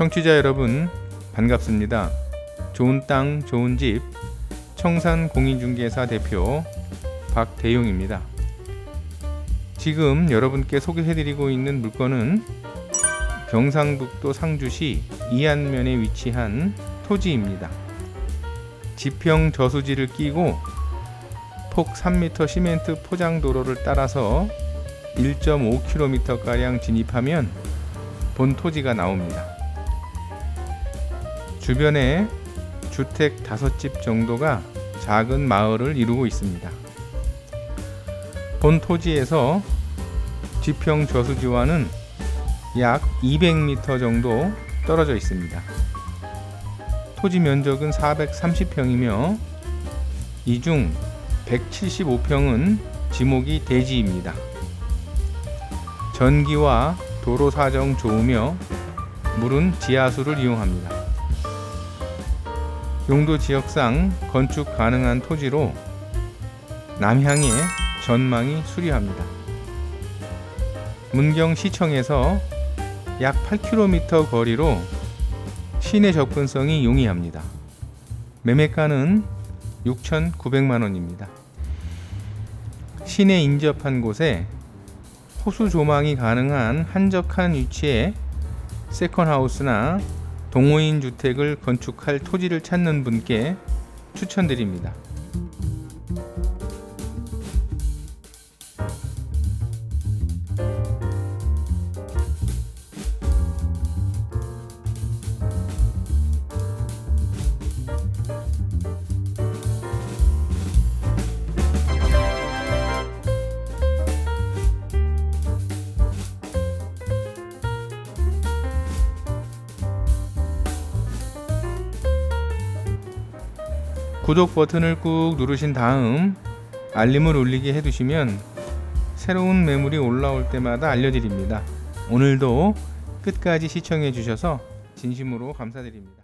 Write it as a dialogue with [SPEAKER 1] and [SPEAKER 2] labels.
[SPEAKER 1] 청취자 여러분 반갑습니다. 좋은 땅 좋은 집 청산 공인중개사 대표 박대용입니다. 지금 여러분께 소개해드리고 있는 물건은 경상북도 상주시 이안면에 위치한 토지입니다. 지평 저수지를 끼고 폭 3m 시멘트 포장 도로를 따라서 1.5km가량 진입하면 본 토지가 나옵니다. 주변에 주택 5집 정도가 작은 마을을 이루고 있습니다. 본 토지에서 지평 저수지와는 약 200m 정도 떨어져 있습니다. 토지 면적은 430평이며 이 중 175평은 지목이 대지입니다. 전기와 도로 사정 좋으며 물은 지하수를 이용합니다. 용도 지역상 건축 가능한 토지로 남향에 전망이 수려합니다. 문경시청에서 약 8km 거리로 시내 접근성이 용이합니다. 매매가는 6,900만 원입니다. 시내 인접한 곳에 호수 조망이 가능한 한적한 위치에 세컨하우스나 동호인 주택을 건축할 토지를 찾는 분께 추천드립니다. 구독 버튼을 꾹 누르신 다음 알림을 울리게 해두시면 새로운 매물이 올라올 때마다 알려드립니다. 오늘도 끝까지 시청해 주셔서 진심으로 감사드립니다.